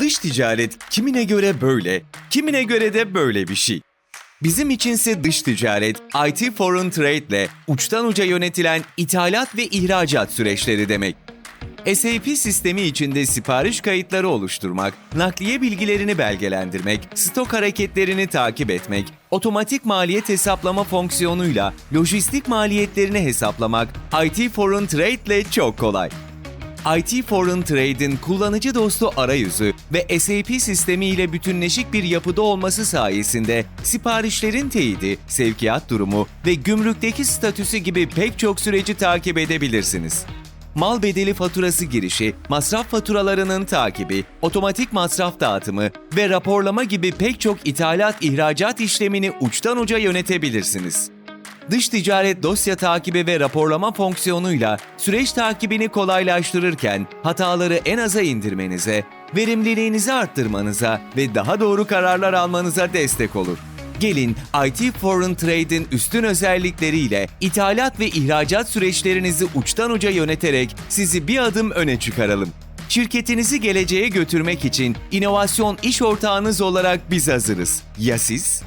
Dış ticaret kimine göre böyle, kimine göre de böyle bir şey. Bizim içinse dış ticaret, IT Foreign Trade ile uçtan uca yönetilen ithalat ve ihracat süreçleri demek. SAP sistemi içinde sipariş kayıtları oluşturmak, nakliye bilgilerini belgelendirmek, stok hareketlerini takip etmek, otomatik maliyet hesaplama fonksiyonuyla lojistik maliyetlerini hesaplamak IT Foreign Trade ile çok kolay. IT Foreign Trade'in kullanıcı dostu arayüzü ve SAP sistemi ile bütünleşik bir yapıda olması sayesinde siparişlerin teyidi, sevkiyat durumu ve gümrükteki statüsü gibi pek çok süreci takip edebilirsiniz. Mal bedeli faturası girişi, masraf faturalarının takibi, otomatik masraf dağıtımı ve raporlama gibi pek çok ithalat ihracat işlemini uçtan uca yönetebilirsiniz. Dış ticaret dosya takibi ve raporlama fonksiyonuyla süreç takibini kolaylaştırırken hataları en aza indirmenize, verimliliğinizi arttırmanıza ve daha doğru kararlar almanıza destek olur. Gelin IT Foreign Trade'in üstün özellikleriyle ithalat ve ihracat süreçlerinizi uçtan uca yöneterek sizi bir adım öne çıkaralım. Şirketinizi geleceğe götürmek için inovasyon iş ortağınız olarak biz hazırız. Ya siz?